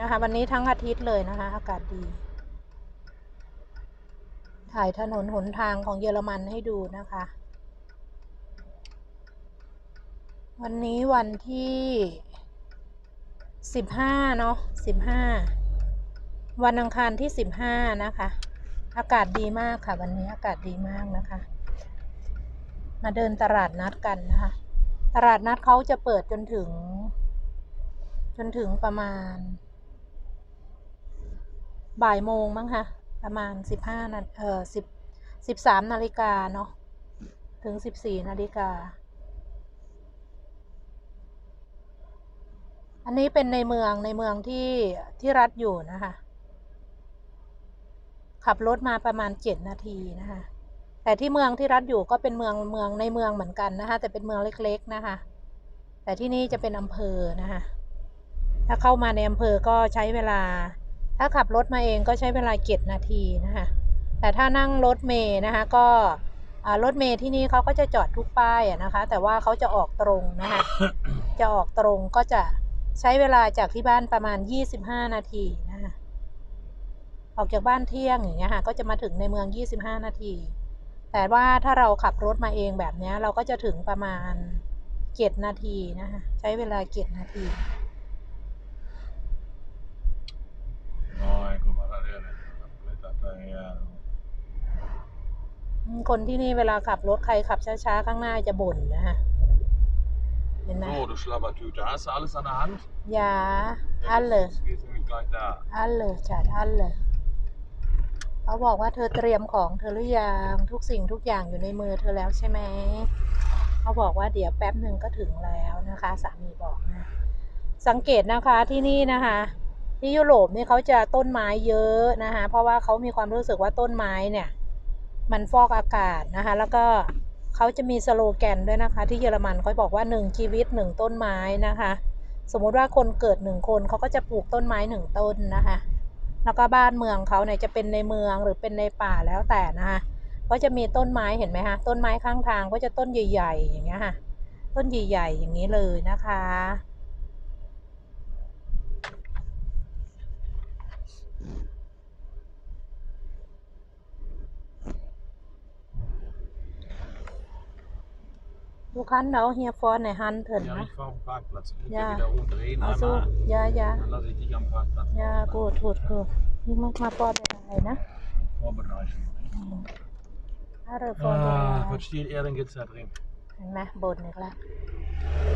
นะคะ วันนี้ทั้งอาทิตย์เลยนะคะ อากาศดี ถ่ายถนนหนทางของเยอรมันให้ดูนะคะ วันนี้วันที่สิบห้าเนาะสิบห้าวันอังคารที่สิบห้านะคะ อากาศดีมากค่ะ วันนี้อากาศดีมากนะคะ มาเดินตลาดนัดกันนะคะ ตลาดนัดเขาจะเปิดจนถึง จนถึงประมาณ บ่ายโมงมั้งคะประมาณสิบห้านาเออสิบสิบสามนาฬิกาเนาะถึงสิบสี่นาฬิกา อันนี้เป็นในเมืองในเมืองที่ที่รัฐอยู่นะคะ ขับรถมาประมาณเจ็ดนาทีนะคะแต่ที่เมืองที่รัฐอยู่ก็เป็นเมืองเมืองในเมืองเหมือนกันนะคะแต่เป็นเมืองเล็กๆนะคะ แต่ที่นี่จะเป็นอำเภอนะคะถ้าเข้ามาในอำเภอก็ใช้เวลา ถ้าขับรถมาเองก็ใช้เวลาเจ็ดนาทีนะคะแต่ถ้านั่งรถเมย์นะคะก็อ่ารถเมย์ที่นี่เขาก็จะจอดทุกป้ายอะนะคะ แต่ว่าเขาจะออกตรงนะคะจะออกตรงก็จะใช้เวลาจากที่บ้านประมาณ 25 นาทีนะคะออกจากบ้านเที่ยงอย่างเงี้ยค่ะก็จะมาถึงในเมือง 25 นาที แต่ว่าถ้าเราขับรถมาเองแบบเนี้ยเราก็จะถึงประมาณ 7 นาทีนะคะใช้เวลา 7 นาที คนที่นี่เวลาขับรถใครขับช้าๆ ข้างหน้าจะบ่นนะคะเห็นไหม Oh, du Schlabbertüte. Hast du alles an der Hand? ยา Ja, อันเลย Das geht nämlich gleich da. อันเลยจัดอันเลยเขาบอกว่าเธอเตรียมของเธอหรือยังทุกสิ่งทุกอย่างอยู่ในมือเธอแล้วใช่ไหม เขาบอกว่าเดี๋ยวแป๊บหนึ่งก็ถึงแล้วนะคะ สามีบอกนะ สังเกตนะคะที่นี่นะคะ ที่ยุโรปนี่เขาจะต้นไม้เยอะนะคะ เพราะว่าเขามีความรู้สึกว่าต้นไม้เนี่ย มันฟอกอากาศนะคะ แล้วก็เขาจะมีสโลแกนด้วยนะคะ ที่เยอรมันเขาบอกว่าหนึ่งชีวิตหนึ่งต้นไม้นะคะ สมมุติว่าคนเกิดหนึ่งคนเขาก็จะปลูกต้นไม้หนึ่งต้นนะคะ แล้วก็บ้านเมืองเขาเนี่ยจะเป็นในเมืองหรือเป็นในป่าแล้วแต่นะคะก็จะมีต้นไม้เห็นไหมคะต้นไม้ข้างทางก็จะต้นใหญ่ ๆ อย่างเงี้ยค่ะ ต้นใหญ่ ๆ อย่างนี้เลยนะคะ Du kannst auch hier vorne handeln, Ja, ne? ich fahr auf den Parkplatz. Ich muss Ja. ja. wieder umdrehen Also, einmal. ja, ja. Dann lasse ich dich am Parkplatz. ยากูดกูดกูดนี่มันมาปอดอะไรนะ Vorbereiten. อะไรปอด Ah, was steht er denn jetzt da drin? เห็นไหมบ่นอีกแล้ว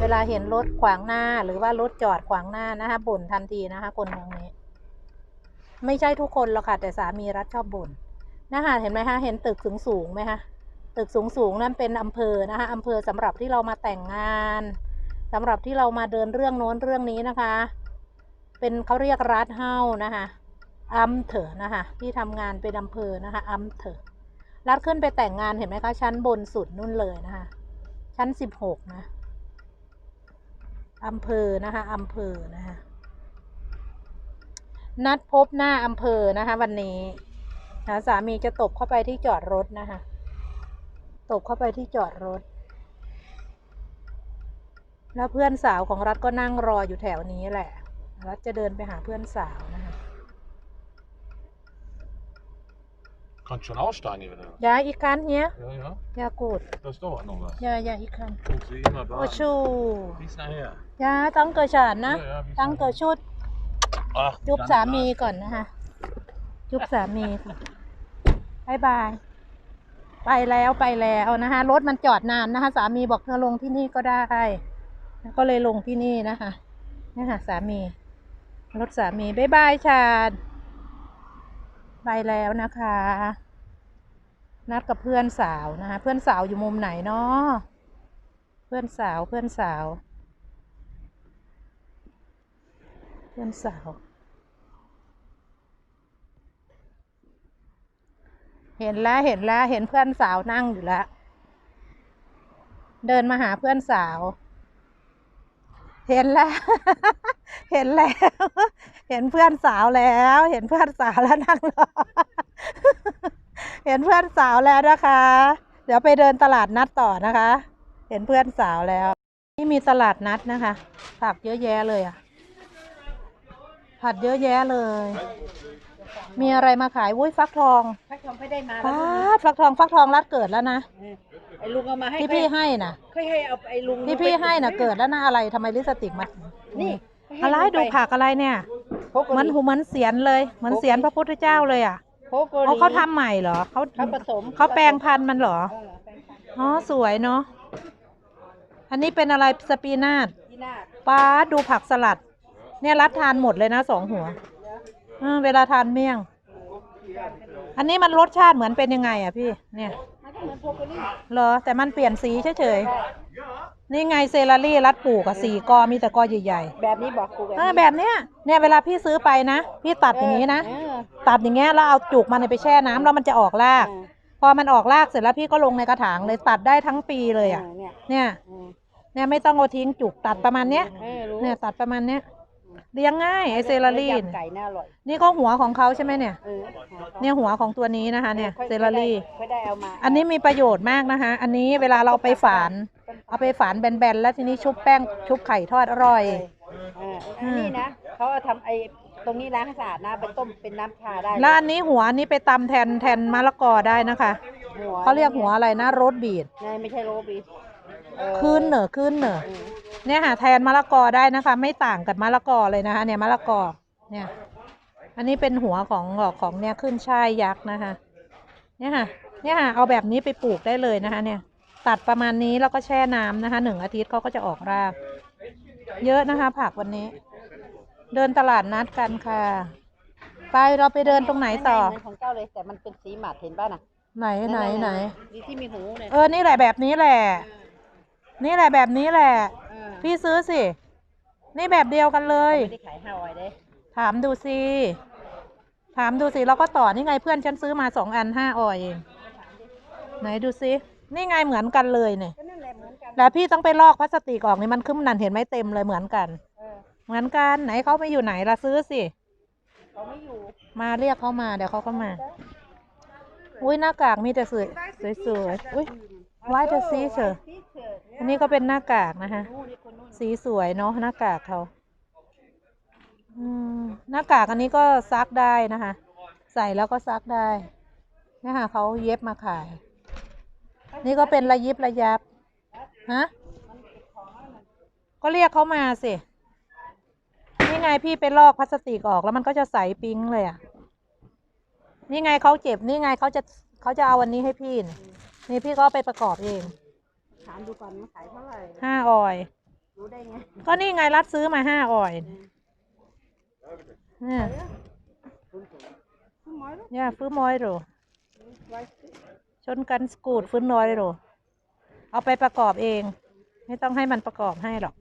เวลาเห็นรถขวางหน้าหรือว่ารถจอดขวางหน้านะคะบ่นทันทีนะคะ คนเมืองนี้ ไม่ใช่ทุกคนหรอกค่ะ แต่สามีรัฐชอบบ่นนะคะเห็นไหมคะเห็นตึกสูงสูงๆไหมคะ ตึกสูงสูงๆนั่นเป็นอำเภอนะคะอำเภอสำหรับที่เรามาแต่งงานสำหรับที่เรามาเดินเรื่องโน้นเรื่องนี้นะคะ เป็นเขาเรียกรัฐเฮ้านะคะอัมเถอนะคะที่ทำงานเป็นอำเภอนะคะอัมเถอรัฐขึ้นไปแต่งงานเห็นไหมคะ ชั้นบนสุดนู่นเลยนะคะ ชั้นสิบหกนะอำเภอนะคะอำเภอนะคะนัดพบหน้าอำเภอนะคะ วันนี้นะสามีจะตบเข้าไปที่จอดรถนะคะ ตบเข้าไปที่จอดรถ แล้วเพื่อนสาวของรัฐก็นั่งรออยู่แถวนี้แหละ รัฐจะเดินไปหาเพื่อนสาวนะคะ Kannst schon aussteigen, wenn du. ยาอีกคันเนี้ย Ja, ja. ยากูด Das dauert noch was. ยายาอีกคัน Guck sie immer โอ da. ชู Bis nachher. ยาตั้งเกิดฉันนะ Ja, ja, bis ตั้งเกิด nachher. ชุด Ach, จุ๊บ dann สามี gleich. ก่อนนะคะ จุ๊บสามีก่อนบายบาย ไปแล้วไปแล้วนะคะรถมันจอดนานนะคะ สามีบอกเธอลงที่นี่ก็ได้ ก็เลยลงที่นี่นะคะนี่ค่ะสามี รถสามีบายบายชาดไปแล้วนะคะ นัดกับเพื่อนสาวนะคะ เพื่อนสาวอยู่มุมไหนเนาะเพื่อนสาวเพื่อนสาว เพื่อนสาว เห็นแล้วเห็นแล้วเห็นเพื่อนสาวนั่งอยู่แล้ว เดินมาหาเพื่อนสาว เห็นแล้ว เห็นแล้ว เห็นเพื่อนสาวแล้ว เห็นเพื่อนสาวแล้วนั่งรอ เห็นเพื่อนสาวแล้วนะคะ เดี๋ยวไปเดินตลาดนัดต่อนะคะ เห็นเพื่อนสาวแล้ว นี่มีตลาดนัดนะคะผักเยอะแยะเลยอะ ผัดเยอะแยะเลย มีอะไรมาขายวุ้ยฟักทองพักทองไม่ได้มาฟาดฟักทองฟักทองรัดเกิดแล้วนะไอ้ลุงเอามาให้ที่พี่ให้น่ะค่อยให้เอาไอ้ลุงที่พี่ให้น่ะเกิดแล้วนะอะไรทำไมลิปสติกมานี่อะไรดูผักอะไรเนี่ยโคโกเหมือนหูเหมือนเสียนเลยเหมือนเสียนพระพุทธเจ้าเลยอะโคโกเขาเขาทำใหม่เหรอเขาเขาผสมเขาแปลงพันธุ์มันเหรอเออแปลงพันธุ์อ๋อสวยเนาะอันนี้เป็นอะไรสปีนาศที่หน้าป้าดดูผักสลัด เนี่ยรัดทานหมดเลยนะสองหัว เออเวลาทานเมี่ยง อันนี้มันรสชาติเหมือนเป็นยังไง อะพี่ เนี่ย มันก็เหมือนโคโกนี่เหรอ แต่มันเปลี่ยนสีเฉยๆ นี่ไงเซลารี่รัดปลูกอะสี่กอมีแต่กอใหญ่แบบนี้บอกกูๆเออแบบเนี้ย เนี่ยเวลาพี่ซื้อไปนะ พี่ตัดอย่างนี้นะ เออตัดอย่างเงี้ยแล้วเอาจุกมันไปแช่น้ำแล้วมันจะออกรากเออพอมันออกรากเสร็จแล้วพี่ก็ลงในกระถางเลยตัดได้ทั้งปีเลยอะ เนี่ยเนี่ย เออเนี่ยไม่ต้องเอาทิ้งจุกตัดประมาณเนี้ย เออรู้เนี่ยตัดประมาณเนี้ย เลี้ยงง่ายไอเซลารี่ยำไก่น่าอร่อยนี่ก็หัวของเขาใช่ไหมเนี่ย เออเนี่ยหัวของตัวนี้นะคะ เนี่ยค่อยเซลารี่ค่อยได้เอามาอันนี้มีประโยชน์มากนะคะ อันนี้เวลาเราเอาไปฝาน เอาไปฝานแบนๆ แล้วทีนี้ชุบแป้งชุบไข่ทอดอร่อย เอออันนี้นะเขาเอาทำไอ้ตรงนี้ล้างให้สะอาดนะไปต้มเป็นน้ำชาได้แล้วอันนี้หัวอันนี้ไปตำแทนแทนมะละกอได้นะคะ หัวเขาเรียกหัวอะไรนะโรสบีดนี่ไม่ใช่โรบี เออคืนเหนอคืนเหนอเออเนี่ยค่ะแทนมะละกอได้นะคะ ไม่ต่างกับมะละกอเลยนะคะ เนี่ยมะละกอเนี่ย อันนี้เป็นหัวของของเนี่ยขึ้นช่ายยักษ์นะคะ เนี่ยค่ะ เนี่ยค่ะเอาแบบนี้ไปปลูกได้เลยนะคะ เนี่ย ตัดประมาณนี้แล้วก็แช่น้ำนะคะหนึ่งอาทิตย์เขาก็จะออกราก เยอะนะคะ ผักวันนี้ เดินตลาดนัดกันค่ะ ไปเราไปเดินตรงไหนต่อเหมือนของเจ้าเลยแต่มันเป็นสีหมัดเห็นป่ะน่ะไหนไหนไหนนี่ที่มีหูเนี่ยเออนี่แหละแบบนี้แหละ นี่แหละแบบนี้แหละ เออพี่ซื้อสิ นี่แบบเดียวกันเลย ไม่ได้ขายห้าออยเด้ถามดูสิ ถามดูสิเราก็ต่อนี่ไงเพื่อนฉันซื้อมาสองอันห้าออยเอง ไหนดูสินี่ไงเหมือนกันเลยเนี่ยก็นั่นแหละเหมือนกันแล้วพี่ต้องไปลอกพลาสติกออกนี่มันขึ้นนันเห็นไหมเต็มเลยเหมือนกัน เออเหมือนกันไหนเขาไปอยู่ไหนล่ะซื้อสิ เขาไม่อยู่มาเรียกเขามาเดี๋ยวเขาก็มา อุ้ยหน้ากากมีแต่สวยสวยๆอุ้ย ไว้เธอซีเฉยที่เฉิดอันนี้ก็เป็นหน้ากากนะคะนู่นนี่คนนู่นสีสวยเนาะหน้ากากเขาอืมหน้ากากอันนี้ก็ซักได้นะคะ ใส่แล้วก็ซักได้นะคะเขาเย็บมาขาย นี่ก็เป็นระยิบระยับฮะก็เรียกเขามาสินี่ไงพี่ไปลอกพลาสติกออกแล้วมันก็จะใสปิ๊งเลยอะ นี่ไงเขาเจ็บนี่ไงเขาจะเขาจะเอาวันนี้ให้พี่นี่ นี่พี่ก็เอาไปประกอบเองถามดูก่อนมันขายเท่าไหร่ ห้าออย รู้ได้ไงก็นี่ไงรัดซื้อมาห้าออยเนี่ยคุณหมอรู้ย่าฟื้นมอยโรไว้ชนกันสกูดฟื้นน้อยโรเอาไปประกอบเอง ไม่ต้องให้มันประกอบให้หรอก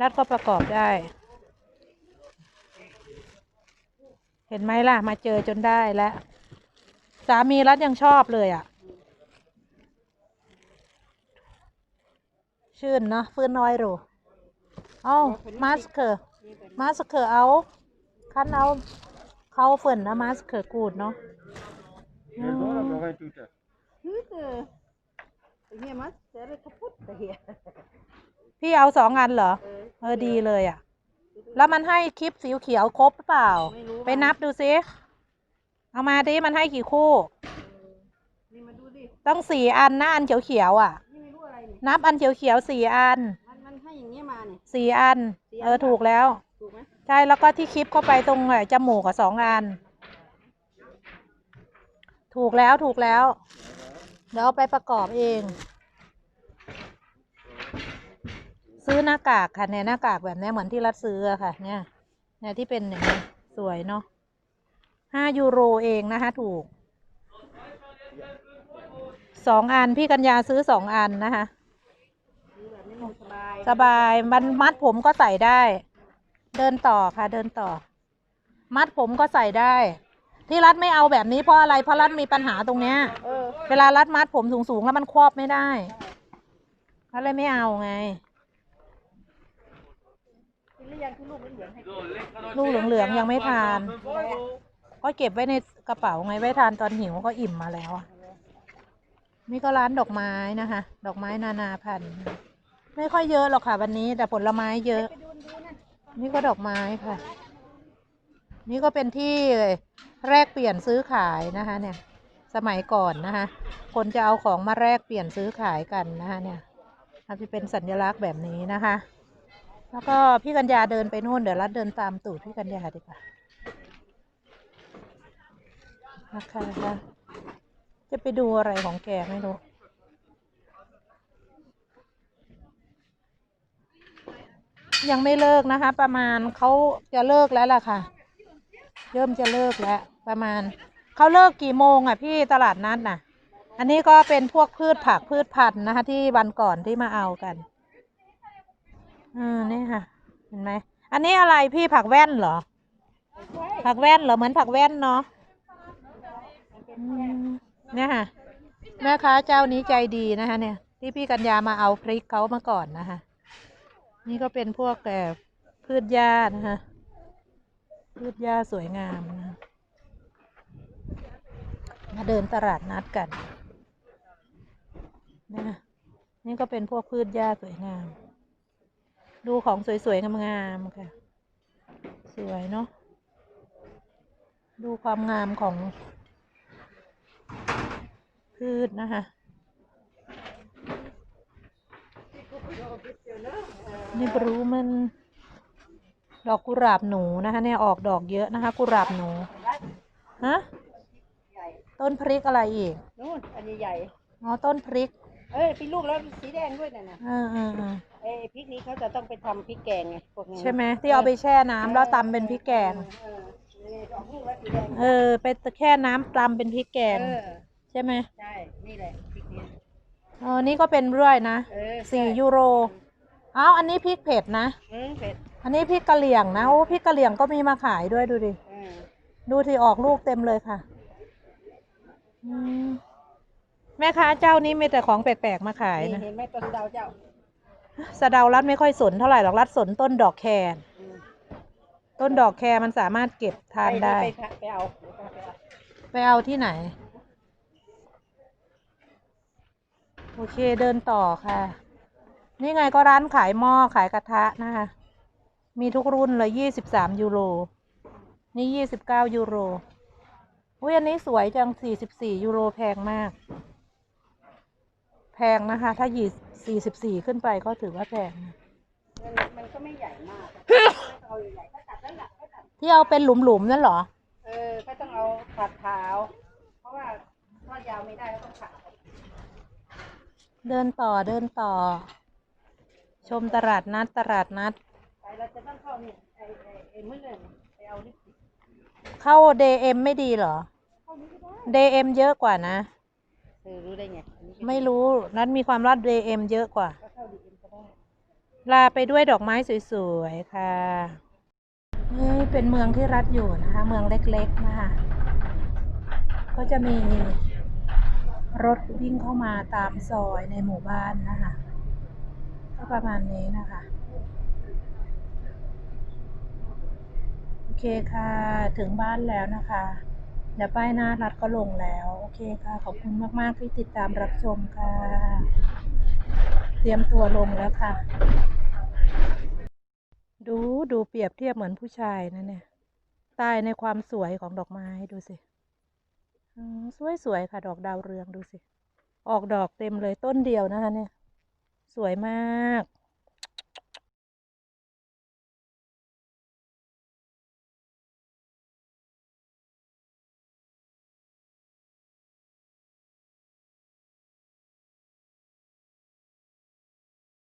รัดก็ประกอบได้ เห็นไหมล่ะ มาเจอจนได้แล้ว สามีรัดยังชอบเลยอะ ชื่นเนาะฟื้นน้อยโรเอามาสเคอร์มาสเคอร์เอาคันเอาเขาเฟินนะมาสเคอร์กูดเนาะ Hier door, dan ga je toeten. ฮึดเออเฮียมันเสียไปขับพุทแต่เฮียพี่เอาสองอันเหรอเออเออดีเลยอะ แล้วมันให้คลิปสีเขียวครบหรือเปล่าไม่รู้ไปนับดูซิ เอามาดิมันให้กี่คู่ นี่มาดูดิ ต้องสี่อันนะอันเขียวเขียวๆอะ นี่ไม่รู้อะไรนี่ นับอันเขียวเขียวๆสี่อันมันมันให้อย่างเงี้ยมาเนี่ย สี่อัน สี่อัน เออถูกแล้ว ถูกไหมใช่ แล้วก็ที่คลิปเข้าไปตรงเอ่อจมูกกับสองอัน ถูกแล้วถูกแล้ว เดี๋ยวเอาไปประกอบเอง ซื้อหน้ากากค่ะเนี่ยหน้ากากแบบเนี้ยเหมือนที่รัดซื้ออะค่ะ เนี่ย เนี่ยที่เป็นอย่างนี้สวยเนาะ ห้ายูโรเองนะคะถูกสองอันพี่กัญญาซื้อสองอันนะคะดูแบบนี้มันสบายสบายมันมัดผมก็ใส่ได้ เดินต่อค่ะ เดินต่อ มัดผมก็ใส่ได้ ที่รัดไม่เอาแบบนี้เพราะอะไรเพราะรัดมีปัญหาตรงเนี้ยเออเวลารัดมัดผมสูงๆแล้วมันครอบไม่ได้ก็เลยไม่เอาไงกินหรือยังคือลูกเหลืองๆให้กินลูกเหลืองๆยังไม่ทาน ก็เก็บไว้ในกระเป๋าไงไว้ทานตอนหิวก็อิ่มมาแล้วอะนี่ก็ร้านดอกไม้นะคะ ดอกไม้นานาพันธุ์ไม่ค่อยเยอะหรอกค่ะ วันนี้แต่ผลไม้เยอะ นี่ก็ดอกไม้ค่ะ นี่ก็เป็นที่แลกเปลี่ยนซื้อขายนะคะ เนี่ย สมัยก่อนนะคะ คนจะเอาของมาแลกเปลี่ยนซื้อขายกันนะคะเนี่ยมันจะเป็นสัญลักษณ์แบบนี้นะคะ แล้วก็พี่กัญญาเดินไปนู่นเดี๋ยวรัดเดินตามตูดพี่กัญญาดีกว่า นะคะจะไปดูอะไรของแกไม่รู้ยังไม่เลิกนะคะ ประมาณเขาจะเลิกแล้วล่ะค่ะ เริ่มจะเลิกแล้ว ประมาณเขาเลิกกี่โมงอะพี่ตลาดนัดน่ะ อันนี้ก็เป็นพวกพืชผักพืชพันธุ์นะคะ ที่วันก่อนที่มาเอากันอืมนี่ค่ะ เห็นไหมอันนี้อะไรพี่ผักแว่นเหรอ ผักแว่นเหรอเหมือนผักแว่นเนาะ เนี่ยค่ะแม่ค้าเจ้านี้ใจดีนะคะ เนี่ย ที่พี่กัญญามาเอาพริกเขามาก่อนนะคะนี่ก็เป็นพวกแต่พืชหญ้านะคะพืชหญ้าสวยงามนะมาเดินตลาดนัดกันนะนี่ก็เป็นพวกพืชหญ้าสวยงาม ดูของสวยๆงามๆค่ะ สวยเนาะดูความงามของ พืชนะคะนี่บรู้มัน ดอกกุหลาบหนูนะคะเนี่ยออกดอกเยอะนะคะ กุหลาบหนูฮะใหญ่ต้นพริกอะไรอีกนู่นอันใหญ่อ๋อต้นพริกๆเอ้ยพี่ลูกแล้วสีแดงด้วยน่ะนะอ่าอ่าอ่าเอ้ยพริกนี้เขาจะต้องไปทำพริกแกงไงพวกนี้ใช่ไหมที่เอาไปแช่น้ำแล้วตำเป็นพริกแกงเออเออดอกลูกแล้วสีแดงเออไปแค่น้ำตำเป็นพริกแกงเออ ใช่ไหมใช่ นี่แหละพริกนี้เออนี่ก็เป็นเรื่อยนะเออสี่ใช่ยูโรอ้าวอันนี้พริกเผ็ดนะอืมเผ็ดอันนี้พริกกะเหรี่ยงนะโอ้พริกกะเหรี่ยงก็มีมาขายด้วยดูดิ เออดูที่ออกลูกเต็มเลยค่ะอืมแม่ค้าเจ้านี้มีแต่ของแปลกๆมาขายนี่นะ เห็นไหมต้นดาวเจ้าสะเดารัดไม่ค่อยสนเท่าไหร่หรอกรัดสนต้นดอกแครอืมต้นดอกแครมันสามารถเก็บทานได้ไปไปไปเอาเดี๋ยวไปเอาไปเอาที่ไหน โอเคเดินต่อค่ะ นี่ไงก็ร้านขายหม้อขายกระทะนะคะ มีทุกรุ่นเลยยี่สิบสามยูโร นี่ยี่สิบเก้ายูโรอุ้ยอันนี้สวยจังสี่สิบสี่ยูโรแพงมาก แพงนะคะ ถ้ายี่สี่สิบสี่ขึ้นไปก็ถือว่าแพงนะมันมันก็ไม่ใหญ่มากเอาใหญ่ๆก็ตัดแล้วล่ะก็ตัดที่เอาเป็นหลุมๆนั่นเหรอ เออก็ต้องเอาขัดเท้าเพราะว่าทอดยาวไม่ได้ก็ต้องขัด เดินต่อเดินต่อ ชมตลาดนัดตลาดนัด ไปเราจะต้องเข้านี่ไอ้ไอ้ไอ้มือเลยไปเอาลิปสติกเข้า DM ไม่ดีเหรอเข้านี้ก็ได้ DM เยอะกว่านะเออรู้ได้ไงอันนี้ก็ไม่รู้นัดมีความรัด DM เยอะกว่า ก็เข้าดีเอ็มก็ได้ลาไปด้วยดอกไม้สวยๆ ค่ะ นี่เป็นเมืองที่รัดอยู่นะคะ เมืองเล็กๆ นะคะ ก็จะมี รถวิ่งเข้ามาตามซอยในหมู่บ้านนะคะก็ประมาณนี้นะคะ โอเคค่ะ ถึงบ้านแล้วนะคะ เดี๋ยวป้ายหน้ารัดก็ลงแล้ว โอเคค่ะ ขอบคุณมาก ๆ ที่ติดตามรับชมค่ะ เตรียมตัวลงแล้วค่ะ ดูดูเปรียบเทียบเหมือนผู้ชายนะเนี่ย ตายในความสวยของดอกไม้ดูสิ สวยสวยๆค่ะ ดอกดาวเรืองดูสิ ออกดอกเต็มเลยต้นเดียวนะคะเนี่ย สวยมาก